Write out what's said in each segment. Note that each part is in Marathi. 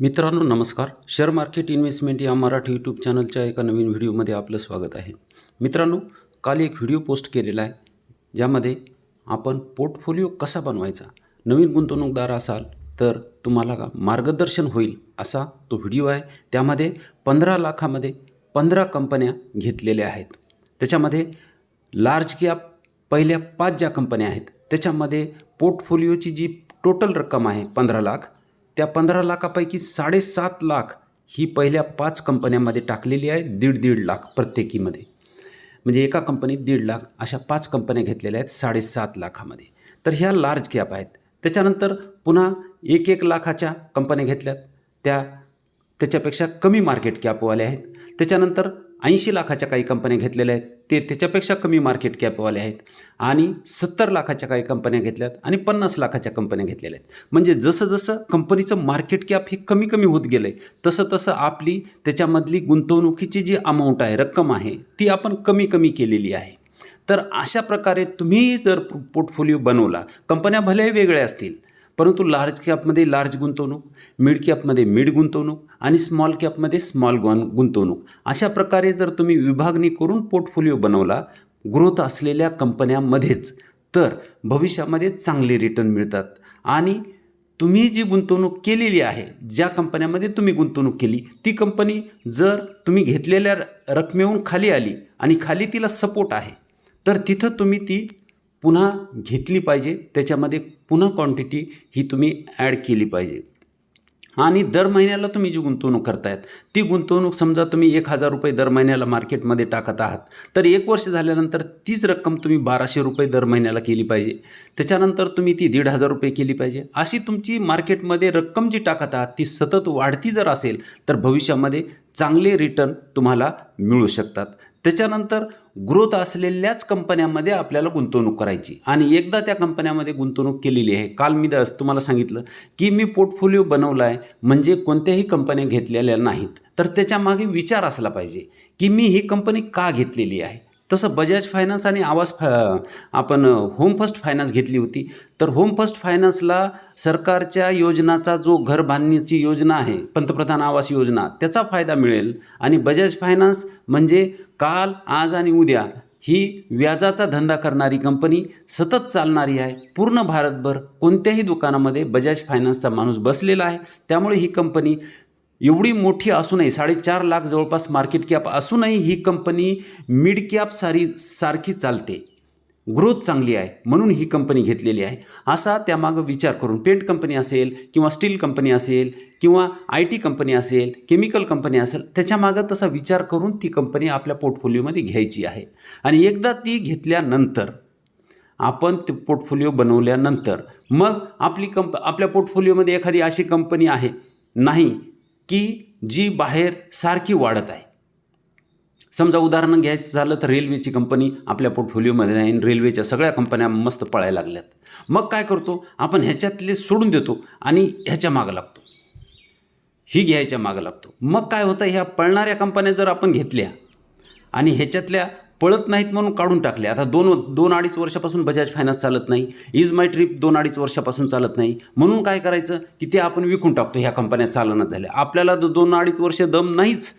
मित्रांनो नमस्कार. शेअर मार्केट इन्व्हेस्टमेंट या मराठी यूट्यूब चॅनलच्या एका नवीन व्हिडिओमध्ये आपलं स्वागत आहे. मित्रांनो काल एक व्हिडिओ पोस्ट केलेला आहे ज्यामध्ये आपण पोर्टफोलिओ कसा बनवायचा नवीन गुंतवणूकदार असाल तर तुम्हाला का मार्गदर्शन होईल असा तो व्हिडिओ आहे. त्यामध्ये पंधरा लाखामध्ये पंधरा कंपन्या घेतलेल्या आहेत. त्याच्यामध्ये लार्ज कॅप पहिल्या पाच ज्या कंपन्या आहेत त्याच्यामध्ये पोर्टफोलिओची जी टोटल रक्कम आहे पंधरा लाख त्या पंधरा लाखापैकी साडेसात लाख ही पहिल्या पाच कंपन्यांमध्ये टाकलेली आहे दीड दीड लाख प्रत्येकीमध्ये. म्हणजे एका कंपनीत दीड लाख अशा पाच कंपन्या घेतलेल्या आहेत साडेसात लाखामध्ये. तर ह्या लार्ज कॅप आहेत. त्याच्यानंतर पुन्हा एक एक लाखाच्या कंपन्या घेतल्यात. त्या त्याच्यापेक्षा कमी मार्केट कॅपवाल्या आहेत. त्याच्यानंतर ऐंशी लाखाच्या काही कंपन्या घेतलेल्या आहेत. ते त्याच्यापेक्षा कमी मार्केट कॅपवाले आहेत. आणि सत्तर लाखाच्या काही कंपन्या घेतल्यात आणि पन्नास लाखाच्या कंपन्या घेतलेल्या आहेत. म्हणजे जसं जसं कंपनीचं मार्केट कॅप हे कमी कमी होत गेलं आहे तसं तसं आपली त्याच्यामधली गुंतवणुकीची जी अमाऊंट आहे रक्कम आहे ती आपण कमी कमी केलेली आहे. तर अशा प्रकारे तुम्ही जर पोर्टफोलिओ बनवला कंपन्या भले वेगळ्या असतील परंतु लार्ज कॅपमध्ये लार्ज गुंतवणूक मिड कॅपमध्ये मिड गुंतवणूक आणि स्मॉल कॅपमध्ये स्मॉल गुन गुंतवणूक. अशा प्रकारे जर तुम्ही विभागणी करून पोर्टफोलिओ बनवला ग्रोथ असलेल्या कंपन्यांमध्येच तर भविष्यामध्ये चांगले रिटर्न मिळतात. आणि तुम्ही जी गुंतवणूक केलेली आहे ज्या कंपन्यामध्ये तुम्ही गुंतवणूक केली ती कंपनी जर तुम्ही घेतलेल्या रकमेहून खाली आली आणि खाली तिला सपोर्ट आहे तर तिथं तुम्ही ती पुन्हा घेतली पाहिजे त्याच्यामध्ये पुन्हा क्वांटिटी ही तुम्ही ॲड केली पाहिजे. आणि दर महिन्याला तुम्ही जी गुंतवणूक करतायत ती गुंतवणूक समजा तुम्ही एक हजार रुपये दर महिन्याला मार्केटमध्ये टाकत आहात तर एक वर्ष झाल्यानंतर तीच रक्कम तुम्ही बाराशे रुपये दर महिन्याला केली पाहिजे. त्याच्यानंतर तुम्ही ती दीड हजार रुपये केली पाहिजे. अशी तुमची मार्केटमध्ये रक्कम जी टाकत आहात ती सतत वाढती जर असेल तर भविष्यामध्ये चांगले रिटर्न तुम्हाला मिळू शकतात. त्याच्यानंतर ग्रोथ असलेल्याच कंपन्यांमध्ये आपल्याला गुंतवणूक करायची. आणि एकदा त्या कंपन्यामध्ये गुंतवणूक केलेली आहे काल मी द- तुम्हाला सांगितलं की मी पोर्टफोलिओ बनवला आहे म्हणजे कोणत्याही कंपन्या घेतलेल्या नाहीत. तर त्याच्यामागे विचार असला पाहिजे की मी ही कंपनी का घेतलेली आहे? तसं बजाज फायनान्स आणि आवास फा आपण होम फर्स्ट फायनान्स घेतली होती. तर होम फर्स्ट फायनान्सला सरकारच्या योजनाचा जो घर बांधण्याची योजना आहे पंतप्रधान आवास योजना त्याचा फायदा मिळेल. आणि बजाज फायनान्स म्हणजे काल आज आणि उद्या ही व्याजाचा धंदा करणारी कंपनी सतत चालणारी आहे. पूर्ण भारतभर कोणत्याही दुकानामध्ये बजाज फायनान्सचा माणूस बसलेला आहे. त्यामुळे ही कंपनी एवढी मोठी असूनही साडेचार लाख जवळपास मार्केट कॅप असूनही ही कंपनी मिड कॅप सारी सारखी चालते. ग्रोथ चांगली आहे. म्हणून ही कंपनी घेतलेली आहे. असा त्यामागं विचार करून पेंट कंपनी असेल किंवा स्टील कंपनी असेल किंवा आय टी कंपनी असेल केमिकल कंपनी असेल त्याच्यामागं तसा विचार करून ती कंपनी आपल्या पोर्टफोलिओमध्ये घ्यायची आहे. आणि एकदा ती घेतल्यानंतर आपण ते पोर्टफोलिओ बनवल्यानंतर मग आपली कंप आपल्या पोर्टफोलिओमध्ये एखादी अशी कंपनी आहे. नाही. की जी बाहेर सारखी वाढत आहे. समजा उदाहरण घ्यायचं झालं तर रेल्वेची कंपनी आपल्या पोर्टफोलिओमध्ये नाही आणि रेल्वेच्या सगळ्या कंपन्या मस्त पळायला लागल्यात. मग काय करतो? आपण ह्याच्यातले सोडून देतो आणि ह्याच्या मागं लागतो. ही घ्यायच्या मागं लागतो. मग काय होतं? ह्या पळणाऱ्या कंपन्या जर आपण घेतल्या आणि ह्याच्यातल्या पळत नाहीत म्हणून काढून टाकले. आता दोन दोन अडीच वर्षापासून बजाज फायनान्स चालत नाही. इज माय ट्रिप दोन अडीच वर्षापासून चालत नाही. म्हणून काय करायचं? की ते आपण विकून टाकतो ह्या कंपन्या चालना झाल्या आपल्याला दोन अडीच वर्ष दम नाहीच.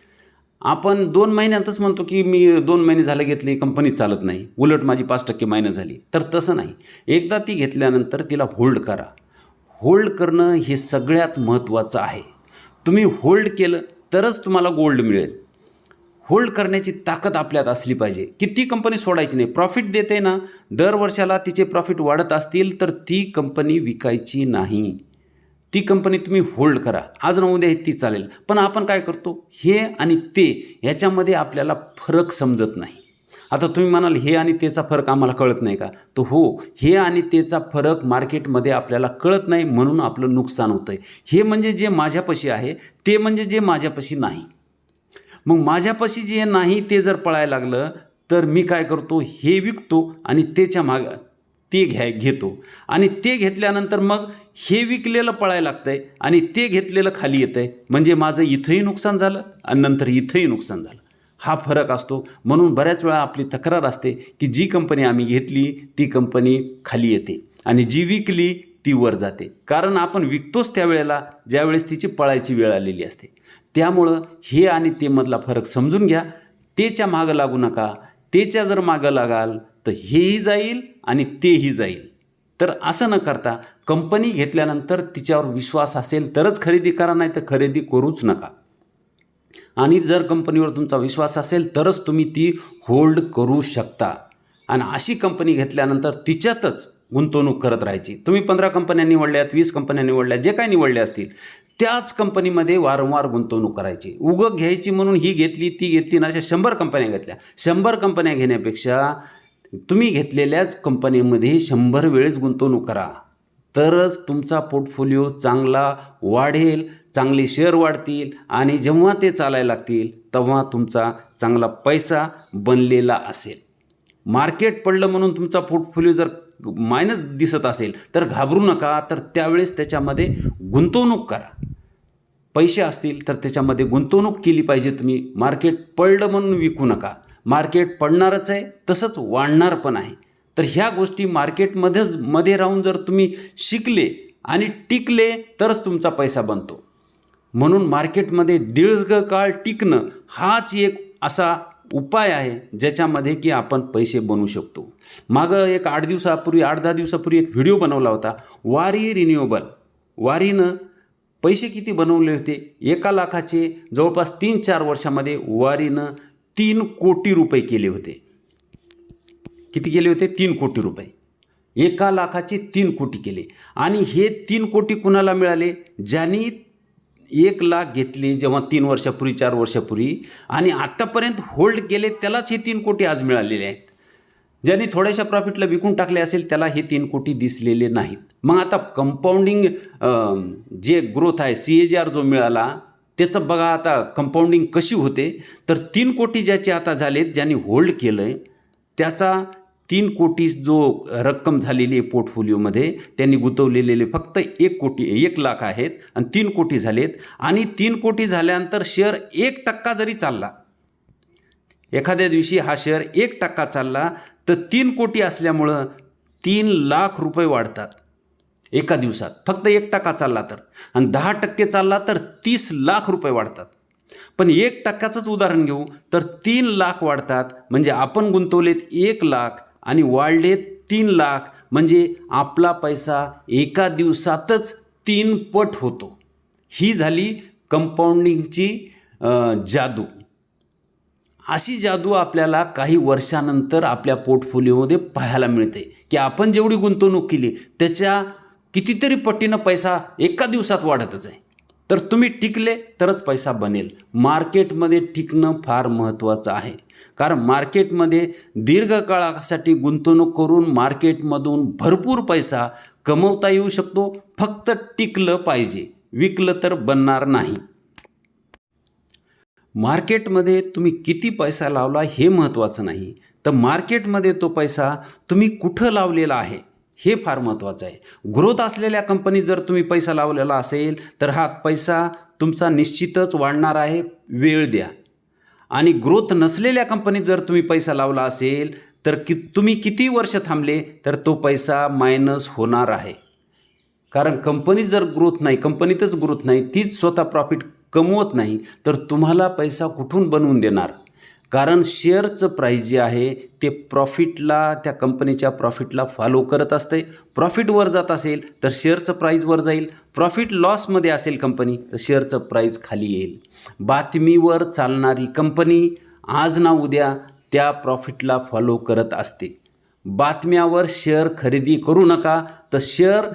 आपण दोन महिन्यातच म्हणतो की मी दोन महिने झाले घेतली कंपनी चालत नाही. उलट माझी पाच टक्के महिने झाली. तर तसं नाही. एकदा ती घेतल्यानंतर तिला होल्ड करा. होल्ड करणं हे सगळ्यात महत्त्वाचं आहे. तुम्ही होल्ड केलं तरच तुम्हाला गोल्ड मिळेल. होल्ड करण्याची ताकद आपल्यात असली पाहिजे. की ती कंपनी सोडायची नाही. प्रॉफिट देते ना दर वर्षाला तिचे प्रॉफिट वाढत असतील तर ती कंपनी विकायची नाही. ती कंपनी तुम्ही होल्ड करा. आज ना उद्या ती चालेल. पण आपण काय करतो? हे आणि ते ह्याच्यामध्ये आपल्याला फरक समजत नाही. आता तुम्ही म्हणाल हे आणि तेचा फरक आम्हाला कळत नाही का? तर हो हे आणि तेचा फरक मार्केटमध्ये आपल्याला कळत नाही म्हणून आपलं नुकसान होतं आहे हे म्हणजे जे माझ्यापाशी आहे ते म्हणजे जे माझ्यापाशी नाही. मग माझ्यापाशी जे नाही ते जर पळायला लागलं तर मी काय करतो? हे विकतो आणि त्याच्या माग ते घ्याय घेतो. आणि ते घेतल्यानंतर मग हे विकलेलं पळायला लागतं आहे आणि ते घेतलेलं खाली येतं आहे म्हणजे माझं इथंही नुकसान झालं आणि नंतर इथंही नुकसान झालं. हा फरक असतो. म्हणून बऱ्याच वेळा आपली तक्रार असते की जी कंपनी आम्ही घेतली ती कंपनी खाली येते. आणि जी विकली ती वर जाते. कारण आपण विकतोच त्यावेळेला ज्यावेळेस तिची पळायची वेळ आलेली असते. त्यामुळं हे आणि ते मधला फरक समजून घ्या. तेच्या मागं लागू नका. तेच्या जर मागं लागाल तर हेही जाईल आणि तेही जाईल. तर असं न करता कंपनी घेतल्यानंतर तिच्यावर विश्वास असेल तरच खरेदी करा नाही तर खरेदी करूच नका. आणि जर कंपनीवर तुमचा विश्वास असेल तरच तुम्ही ती होल्ड करू शकता. आणि अशी कंपनी घेतल्यानंतर तिच्यातच गुंतवणूक करत राहायची. तुम्ही पंधरा कंपन्या निवडल्यात वीस कंपन्या निवडल्या जे काय निवडल्या असतील त्याच कंपनीमध्ये वारंवार गुंतवणूक करायची. उगं घ्यायची म्हणून ही घेतली ती घेतली ना अशा शंभर कंपन्या घेतल्या. शंभर कंपन्या घेण्यापेक्षा तुम्ही घेतलेल्याच कंपनीमध्ये शंभर वेळेस गुंतवणूक करा. तरच तुमचा पोर्टफोलिओ चांगला वाढेल चांगले शेअर वाढतील आणि जेव्हा ते चालायला लागतील तेव्हा तुमचा चांगला पैसा बनलेला असेल. मार्केट पडलं म्हणून तुमचा पोर्टफोलिओ जर मायनस दिसत असेल तर घाबरू नका. तर त्यावेळेस त्याच्यामध्ये गुंतवणूक करा. पैसे असतील तर त्याच्यामध्ये गुंतवणूक केली पाहिजे तुम्ही. मार्केट पडलं म्हणून विकू नका. मार्केट पडणारच आहे तसंच वाढणार पण आहे. तर ह्या गोष्टी मार्केटमध्ये मध्ये राहून जर तुम्ही शिकले आणि टिकले तरच तुमचा पैसा बनतो. म्हणून मार्केटमध्ये दीर्घकाळ टिकणं हाच एक असा उपाय आहे ज्याच्यामध्ये की आपण पैसे बनवू शकतो. मागं एक आठ दिवसापूर्वी आठ दहा दिवसापूर्वी एक व्हिडिओ बनवला होता. वारी रिन्युएबल. वारीनं पैसे किती बनवले होते? एका लाखाचे जवळपास तीन चार वर्षामध्ये वारीनं तीन कोटी रुपये केले होते. किती केले होते? तीन कोटी रुपये. एका लाखाचे तीन कोटी केले. आणि हे तीन कोटी कुणाला मिळाले? ज्यांनी एक लाख घेतले जेव्हा तीन वर्षापूर्वी चार वर्षापूर्वी. आणि आत्तापर्यंत होल्ड केले त्यालाच हे तीन कोटी आज मिळालेले आहेत. ज्यांनी थोड्याशा प्रॉफिटला विकून टाकले असेल त्याला हे तीन कोटी दिसलेले नाहीत. मग आता कंपाऊंडिंग जे ग्रोथ आहे सी ए जी आर जो मिळाला त्याचं बघा आता कंपाऊंडिंग कशी होते. तर तीन कोटी ज्याचे आता झालेत ज्यांनी होल्ड केलं आहे त्याचा तीन कोटी जो रक्कम झालेली आहे पोर्टफोलिओमध्ये त्यांनी गुंतवलेले फक्त एक कोटी एक लाख आहेत आणि तीन कोटी झालेत. आणि तीन कोटी झाल्यानंतर शेअर एक टक्का जरी चालला एखाद्या दिवशी हा शेअर एक टक्का चालला तर तीन कोटी असल्यामुळं तीन लाख रुपये वाढतात एका दिवसात. फक्त एक टक्का चालला तर. आणि दहा टक्के चालला तर तीस लाख रुपये वाढतात. पण एक टक्क्याचंच उदाहरण घेऊ तर तीन लाख वाढतात. म्हणजे आपण गुंतवलेत एक लाख आणि वाढले तीन लाख. म्हणजे आपला पैसा एका दिवसातच तीन पट होतो. ही झाली कंपाऊंडिंगची जादू. अशी जादू आपल्याला काही वर्षानंतर आपल्या पोर्टफोलिओमध्ये पाहायला मिळते. की आपण जेवढी गुंतवणूक केली त्याच्या कितीतरी पटीनं पैसा एका दिवसात वाढतच आहे. तर तुम्ही टिकले तरच पैसा बनेल. मार्केटमध्ये टिकणं फार महत्त्वाचं आहे. कारण मार्केटमध्ये दीर्घकाळासाठी गुंतवणूक करून मार्केटमधून भरपूर पैसा कमवता येऊ शकतो. फक्त टिकलं पाहिजे. विकलं तर बनणार नाही. मार्केटमध्ये तुम्ही किती पैसा लावला हे महत्त्वाचं नाही. तर मार्केटमध्ये तो पैसा तुम्ही कुठं लावलेला आहे? हे फार महत्त्वाचं आहे. ग्रोथ असलेल्या कंपनी जर तुम्ही पैसा लावलेला असेल तर हा पैसा तुमचा निश्चितच वाढणार आहे. वेळ द्या. आणि ग्रोथ नसलेल्या कंपनीत जर तुम्ही पैसा लावला असेल तर कि तुम्ही किती वर्ष थांबले तर तो पैसा मायनस होणार आहे. कारण कंपनी जर ग्रोथ नाही कंपनीतच ग्रोथ नाही तीच स्वतः प्रॉफिट कमवत नाही तर तुम्हाला पैसा कुठून बनवून देणार? कारण शेअरचं प्राईस जे आहे ते प्रॉफिटला त्या कंपनीच्या प्रॉफिटला फॉलो करत असते. प्रॉफिट वर जात असेल तर शेअरचं प्राईज वर जाईल. प्रॉफिट लॉसमध्ये असेल कंपनी तर शेअरचं प्राईज खाली येईल. बातमीवर चालणारी कंपनी आज ना उद्या त्या प्रॉफिटला फॉलो करत असते. बातम्यावर शेअर खरेदी करू नका तर शेअर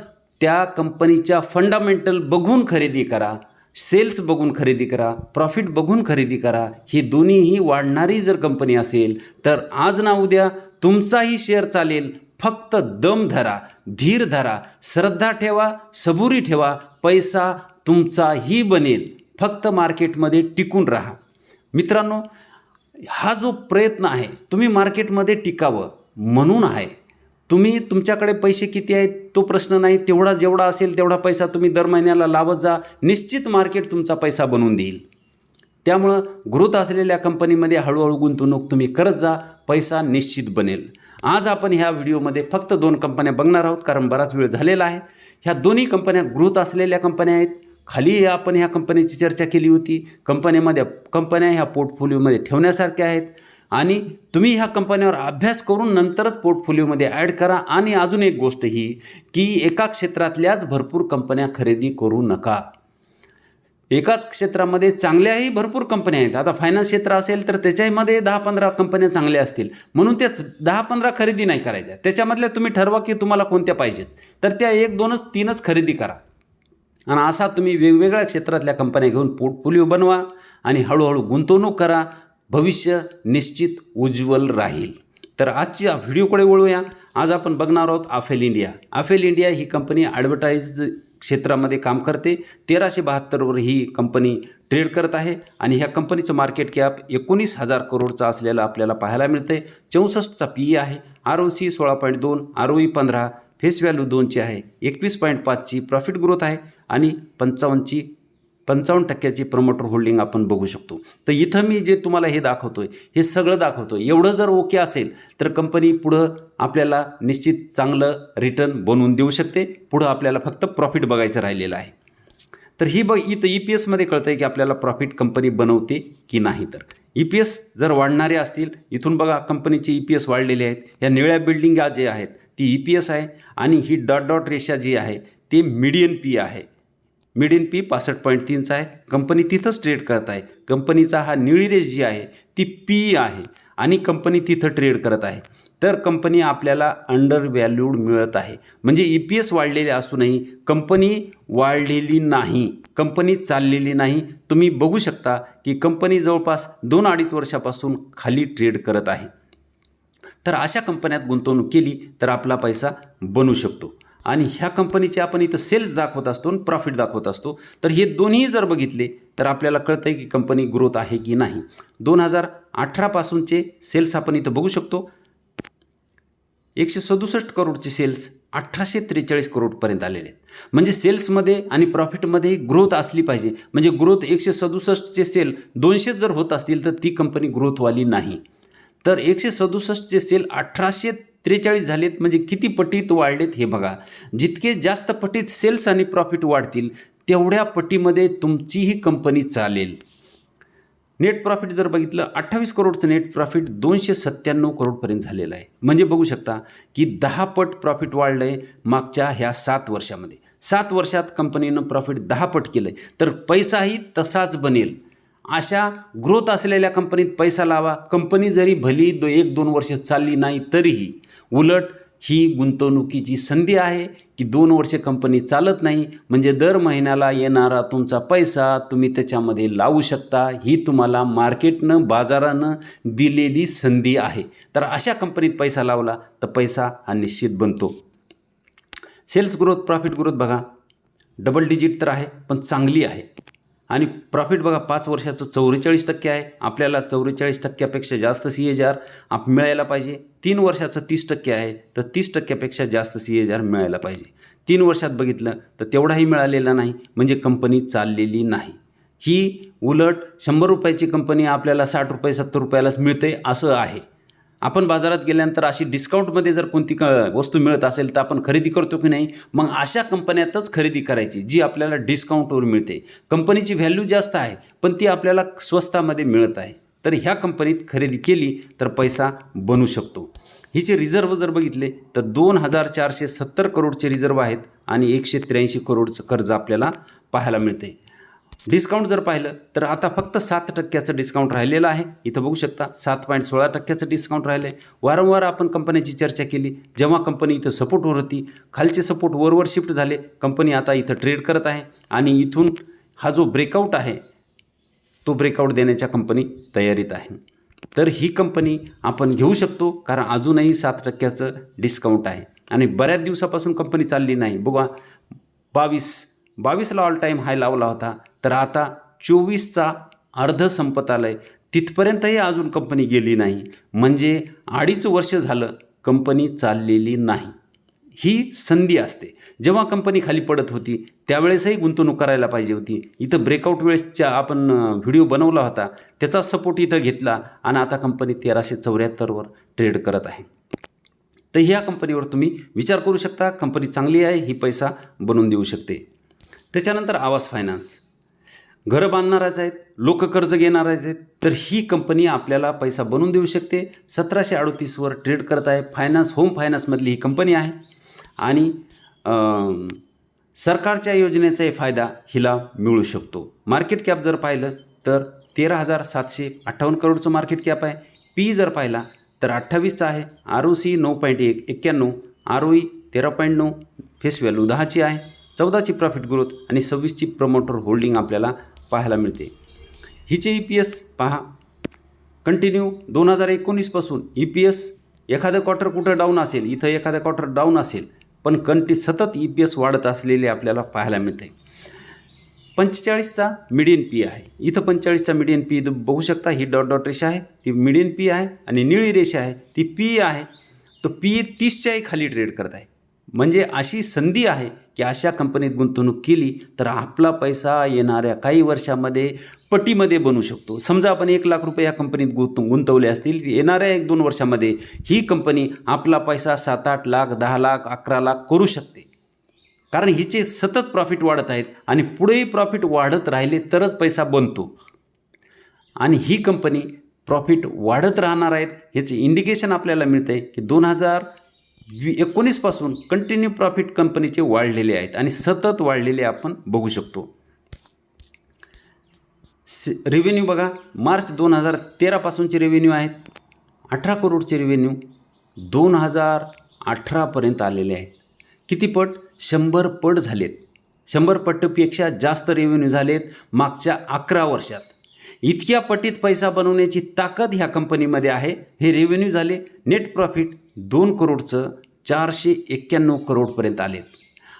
त्या कंपनीच्या फंडामेंटल बघून खरेदी करा. सेल्स बघून खरेदी करा प्रॉफिट बघून खरेदी करा ही दोन्हीही वाढणारी जर कंपनी असेल तर आज ना उद्या तुमचाही शेअर चालेल. फक्त दम धरा धीर धरा श्रद्धा ठेवा सबुरी ठेवा पैसा तुमचाही बनेल. फक्त मार्केटमध्ये टिकून राहा. मित्रांनो हा जो प्रयत्न आहे तुम्ही मार्केटमध्ये टिकावं म्हणून आहे. तुम्ही तुमच्याकडे पैसे किती आहेत तो प्रश्न नाही. तेवढा जेवढा असेल तेवढा पैसा तुम्ही दर महिन्याला लावत जा. निश्चित मार्केट तुमचा पैसा बनवून देईल. त्यामुळं ग्रोथ असलेल्या कंपनीमध्ये हळूहळू गुंतवणूक तुम्ही करत जा. पैसा निश्चित बनेल. आज आपण ह्या व्हिडिओमध्ये फक्त दोन कंपन्या बघणार आहोत कारण बराच वेळ झालेला आहे. ह्या दोन्ही कंपन्या ग्रोथ असलेल्या कंपन्या आहेत. खाली आपण ह्या कंपनीची चर्चा केली होती. कंपनीमध्ये कंपन्या ह्या पोर्टफोलिओमध्ये ठेवण्यासारख्या आहेत. आणि तुम्ही ह्या कंपन्यावर अभ्यास करून नंतरच पोर्टफोलिओमध्ये ॲड करा. आणि अजून एक गोष्ट ही की एका क्षेत्रातल्याच भरपूर कंपन्या खरेदी करू नका. एकाच क्षेत्रामध्ये चांगल्याही भरपूर कंपन्या आहेत. आता फायनान्स क्षेत्र असेल तर त्याच्यामध्ये दहा पंधरा कंपन्या चांगल्या असतील. म्हणून त्या दहा पंधरा खरेदी नाही करायच्या. त्याच्यामधल्या तुम्ही ठरवा की तुम्हाला कोणत्या पाहिजेत. तर त्या एक दोनच तीनच खरेदी करा. आणि असा तुम्ही वेगवेगळ्या क्षेत्रातल्या कंपन्या घेऊन पोर्टफोलिओ बनवा आणि हळूहळू गुंतवणूक करा. भविष्य निश्चित उज्ज्वल राहील. तर आजच्या व्हिडिओकडे वळूया. आज आपण बघणार आहोत आफेल इंडिया आफेल इंडिया ही कंपनी ॲडव्हर्टाईज क्षेत्रामध्ये काम करते. तेराशे बहात्तरवर ही कंपनी ट्रेड करत आहे आणि ह्या कंपनीचं मार्केट कॅप एकोणीस हजार करोडचं असलेलं आपल्याला पाहायला मिळतं आहे चौसष्टचा पी ई आहे. आर ओ सी सोळा पॉईंट दोन आर ओ ई पंधरा फेस व्हॅल्यू दोनची आहे. एकवीस पॉईंट पाचची प्रॉफिट ग्रोथ आहे आणि पंचावन्नची पंचावन्न टक्क्याची प्रमोटर होल्डिंग आपण बघू शकतो. तर इथं मी जे तुम्हाला हे दाखवतो आहे हे सगळं दाखवतो आहे एवढं जर ओके असेल तर कंपनी पुढं आपल्याला निश्चित चांगलं रिटर्न बनवून देऊ शकते. पुढं आपल्याला फक्त प्रॉफिट बघायचं राहिलेलं आहे. तर ही बघ इथं ई पी एसमध्ये कळतं आहे की आपल्याला प्रॉफिट कंपनी बनवते की नाही तर. ई पी एस जर वाढणारे असतील इथून बघा कंपनीचे ई पी एस वाढलेले आहेत. या निळ्या बिल्डिंगा जे आहेत ती ई पी एस आहे. आणि ही डॉट डॉट रेषा जी आहे ती मिडियन पी आहे. मिडियन पी पासष्ट पॉईंट तीनचा आहे. कंपनी तिथंच ट्रेड करत आहे. कंपनीचा हा निळी रेस जी आहे ती पी आहे आणि कंपनी तिथं ट्रेड करत आहे. तर कंपनी आपल्याला अंडर व्हॅल्यूड मिळत आहे. म्हणजे ई पी एस वाढलेले असूनही कंपनी वाढलेली नाही. कंपनी चाललेली नाही. तुम्ही बघू शकता की कंपनी जवळपास दोन अडीच वर्षापासून खाली ट्रेड करत आहे. तर अशा कंपन्यात गुंतवणूक केली तर आपला पैसा बनू शकतो. आणि ह्या कंपनीचे आपण इथं सेल्स दाखवत असतो आणि प्रॉफिट दाखवत असतो. तर हे दोन्ही जर बघितले तर आपल्याला कळतं आहे की कंपनी ग्रोथ आहे की नाही. दोन हजार अठरापासूनचे सेल्स आपण इथं बघू शकतो. एकशे सदुसष्ट करोडचे सेल्स अठराशे त्रेचाळीस करोडपर्यंत आलेले आहेत. म्हणजे सेल्समध्ये आणि प्रॉफिटमध्ये ग्रोथ असली पाहिजे. म्हणजे ग्रोथ एकशे सदुसष्टचे सेल दोनशे जर होत असतील तर ती कंपनी ग्रोथवाली नाही. तर एकशे सदुसष्टचे सेल अठराशे त्रेचाळीस झालेत म्हणजे किती पटीत वाढलेत हे बघा. जितके जास्त पटीत सेल्स आणि प्रॉफिट वाढतील तेवढ्या पटीमध्ये तुमचीही कंपनी चालेल. नेट प्रॉफिट जर बघितलं अठ्ठावीस करोडचं नेट प्रॉफिट दोनशे सत्त्याण्णव करोडपर्यंत झालेलं आहे. म्हणजे बघू शकता की दहा पट प्रॉफिट वाढलं आहे मागच्या ह्या सात वर्षामध्ये. सात वर्षात कंपनीनं प्रॉफिट दहा पट केलं आहे तर पैसाही तसाच बनेल. अशा ग्रोथ असलेल्या कंपनीत पैसा लावा. कंपनी जरी भली दो एक दोन वर्ष चालली नाही तरीही उलट ही गुंतवणुकीची संधी आहे की दोन वर्षे कंपनी चालत नाही. म्हणजे दर महिन्याला येणारा तुमचा पैसा तुम्ही त्याच्यामध्ये लावू शकता. ही तुम्हाला मार्केटनं बाजारानं दिलेली संधी आहे. तर अशा कंपनीत पैसा लावला तर पैसा हा निश्चित बनतो. सेल्स ग्रोथ प्रॉफिट ग्रोथ बघा. डबल डिजिट तर आहे पण चांगली आहे. आणि प्रॉफिट बघा पाच वर्षाचं चौवेचाळीस टक्के आहे. आपल्याला चौवेचाळीस टक्क्यापेक्षा जास्त सी एच आर आप मिळायला पाहिजे. तीन वर्षाचं तीस टक्के आहे तर तीस टक्क्यापेक्षा जास्त सी एच आर मिळायला पाहिजे. तीन वर्षात बघितलं तर तेवढाही मिळालेला नाही म्हणजे कंपनी चाललेली नाही. ही उलट शंभर रुपयाची कंपनी आपल्याला साठ रुपये सत्तर रुपयालाच मिळते असं आहे. आपण बाजारात गेल्यानंतर अशी डिस्काउंटमध्ये जर कोणती क वस्तू मिळत असेल तर आपण खरेदी करतो की नाही मग अशा कंपन्यातच खरेदी करायची जी आपल्याला डिस्काउंटवर मिळते. कंपनीची व्हॅल्यू जास्त आहे पण ती आपल्याला स्वस्तामध्ये मिळत आहे. तर ह्या कंपनीत खरेदी केली तर पैसा बनू शकतो. हिचे रिझर्व जर बघितले तर दोन हजार चारशे सत्तर करोडचे रिझर्व आहेत आणि एकशे त्र्याऐंशी करोडचं कर्ज आपल्याला पाहायला मिळते. डिस्काउंट जर पाहिलं तर आता फक्त सात टक्क्याचं डिस्काउंट राहिलेलं आहे. इथं बघू शकता सात पॉईंट सोळा टक्क्याचं डिस्काउंट राहिलं आहे वारंवार आपण कंपनीची चर्चा केली. जेव्हा कंपनी इथं सपोर्टवर होती खालचे सपोर्ट वरवर शिफ्ट झाले कंपनी आता इथं ट्रेड करत आहे. आणि इथून हा जो ब्रेकआउट आहे तो ब्रेकआउट देण्याच्या कंपनी तयारीत आहे. तर ही कंपनी आपण घेऊ शकतो कारण अजूनही सात टक्क्याचं डिस्काउंट आहे. आणि बऱ्याच दिवसापासून कंपनी चालली नाही. बघा बावीस बावीसला ऑल टाईम हाय लावला होता. तर आता चोवीसचा अर्ध संपत आलं आहे तिथपर्यंतही अजून कंपनी गेली नाही. म्हणजे अडीच वर्ष झालं कंपनी चाललेली नाही. ही संधी असते. जेव्हा कंपनी खाली पडत होती त्यावेळेसही गुंतवणूक करायला पाहिजे होती. इथं ब्रेकआउट वेळेसच्या आपण व्हिडिओ बनवला होता. त्याचा सपोर्ट इथं घेतला आणि आता कंपनी तेराशे चौऱ्याहत्तरवर ट्रेड करत आहे. तर ह्या कंपनीवर तुम्ही विचार करू शकता. कंपनी चांगली आहे ही पैसा बनवून देऊ शकते. त्याच्यानंतर आवास फायनान्स घरं बांधणारच आहेत लोक कर्ज घेणार आहेत तर ही कंपनी आपल्याला पैसा बनवून देऊ शकते. सतराशे अडतीसवर ट्रेड करत आहे फायनान्स होम फायनान्समधली ही कंपनी आहे. आणि सरकारच्या योजनेचाही फायदा हिला मिळू शकतो. मार्केट कॅप जर पाहिलं तर तेरा हजार सातशे अठ्ठावन्न करोडचं मार्केट कॅप आहे. पी जर पाहिला तर अठ्ठावीसचा आहे. आर ओ सी नऊ पॉईंट एक एक्क्याण्णव. आर ओ ई तेरा पॉईंट नऊ. फेस व्हॅल्यू दहाची आहे. चौदाची प्रॉफिट ग्रोथ आणि सव्वीसची प्रमोटर होल्डिंग आपल्याला पाहायला मिळते. हिचे ई पी एस पहा. कंटिन्यू दोन हजार एकोणीसपासून ई पी एस एखादं क्वार्टर कुठं डाऊन असेल इथं एखादं क्वार्टर डाऊन असेल पण कंटी सतत ई पी एस वाढत असलेले आपल्याला पाहायला मिळते. पंचेचाळीसचा मिडियन पी आहे. इथं पंचेचाळीसचा मिडियन पी बघू शकता. ही डॉट डॉट रेषा आहे ती मिडियन पी आहे आणि निळी रेषा आहे ती पी आहे. तो पी तीसच्याही खाली ट्रेड करत आहे. म्हणजे अशी संधी आहे की अशा कंपनीत गुंतवणूक केली तर आपला पैसा येणाऱ्या काही वर्षामध्ये पटीमध्ये बनू शकतो. समजा आपण एक लाख रुपये या कंपनीत गुंत गुंतवले असतील येणाऱ्या एक दोन वर्षामध्ये ही कंपनी आपला पैसा सात आठ लाख दहा लाख अकरा लाख करू शकते. कारण हिचे सतत प्रॉफिट वाढत आहेत आणि पुढेही प्रॉफिट वाढत राहिले तरच पैसा बनतो. आणि ही कंपनी प्रॉफिट वाढत राहणार आहेत ह्याचे इंडिकेशन आपल्याला मिळतं आहे की दोन हजार वी एकोणीसपासून कंटिन्यू प्रॉफिट कंपनीचे वाढलेले आहेत आणि सतत वाढलेले आपण बघू शकतो. रेव्हेन्यू बघा मार्च दोन हजार तेरापासूनचे रेव्हेन्यू आहेत. अठरा करोडचे रेव्हेन्यू दोन हजार अठरापर्यंत आलेले आहेत. किती पट? शंभर पट झालेत. शंभर पटपेक्षा जास्त रेव्हेन्यू झालेत मागच्या अकरा वर्षात. इतक्या पटीत पैसा बनवण्याची ताकद ह्या कंपनीमध्ये आहे. हे रेव्हेन्यू झाले नेट प्रॉफिट दोन करोडचं चारशे एक्क्याण्णव करोडपर्यंत आलेत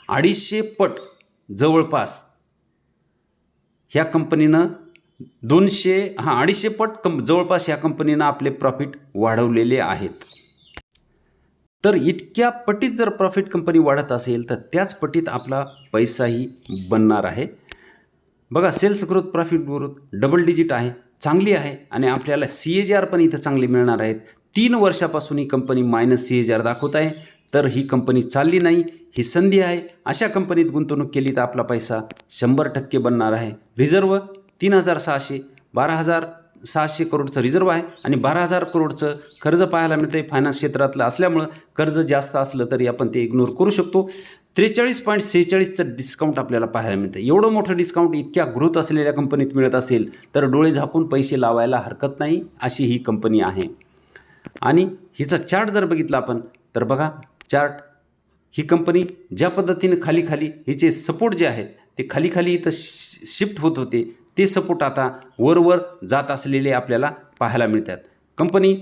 अडीचशे पट जवळपास ह्या कंपनीनं दोनशे हां अडीचशे पट कं जवळपास ह्या कंपनीनं आपले प्रॉफिट वाढवलेले आहेत. तर इतक्या पटीत जर प्रॉफिट कंपनी वाढत असेल तर त्याच पटीत आपला पैसाही बनणार आहे. बघा sales growth profit growth double digit आहे चांगली आहे आणि आपल्याला सी ए जी आर पण इथं चांगले मिळणार आहेत. तीन वर्षापासून ही company minus C H R दाखवत आहे. तर ही कंपनी चालली नाही ही संधी आहे. अशा कंपनीत गुंतवणूक केली तर आपला पैसा शंभर टक्के बनणार आहे. रिझर्व तीन हजार सहाशे बारा हजार सहाशे करोडचं रिझर्व आहे आणि बारा हजार करोडचं कर्ज पाहायला मिळतं आहे फायनान्स क्षेत्रातलं असल्यामुळं कर्ज जास्त असलं तरी आपण ते इग्नोर करू शकतो. त्रेचाळीस पॉईंट सेहेचाळीसचं डिस्काउंट आपल्याला पाहायला मिळतं एवढं मोठं डिस्काउंट इतक्या ग्रोथ असलेल्या कंपनीत मिळत असेल तर डोळे झाकून पैसे लावायला हरकत नाही अशी ही कंपनी आहे. आणि हिचा चार्ट जर बघितला आपण तर बघा चार्ट ही कंपनी ज्या पद्धतीने खाली खाली हिचे सपोर्ट जे आहेत ते खाली खाली इथं शि शिफ्ट होत होते ते सपोर्ट आता वरवर जात असलेले आपल्याला पाहायला मिळतात. कंपनी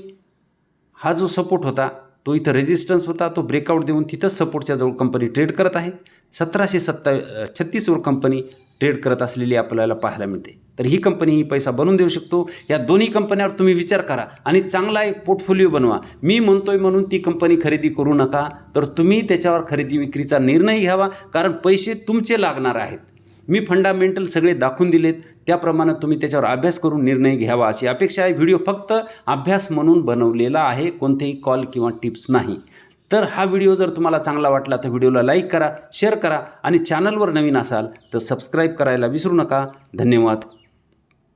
हा जो सपोर्ट होता तो इथं रेजिस्टन्स होता तो ब्रेकआउट देऊन तिथं सपोर्टच्या जवळ कंपनी ट्रेड करत आहे. सतराशे सत्ता छत्तीसवर कंपनी ट्रेड करत असलेली आपल्याला पाहायला मिळते. तर ही कंपनी ही पैसा बनवून देऊ शकतो. या दोन्ही कंपन्यावर तुम्ही विचार करा आणि चांगला एक पोर्टफोलिओ बनवा. मी म्हणतोय म्हणून ती कंपनी खरेदी करू नका. तर तुम्ही त्याच्यावर खरेदी विक्रीचा निर्णय घ्यावा. कारण पैसे तुमचे लागणार आहेत. मी फंडामेंटल सगळे दाखवून दिलेत. त्याप्रमाणे तुम्ही त्याच्यावर अभ्यास करून निर्णय घ्यावा अशी अपेक्षा आहे. व्हिडिओ फक्त अभ्यास म्हणून बनवलेला आहे. कोणतेही कॉल किंवा टिप्स नाही. तर हा व्हिडिओ जर तुम्हाला चांगला वाटला तर व्हिडिओला लाईक करा शेअर करा आणि चॅनलवर नवीन असाल तर सबस्क्राईब करायला विसरू नका. धन्यवाद.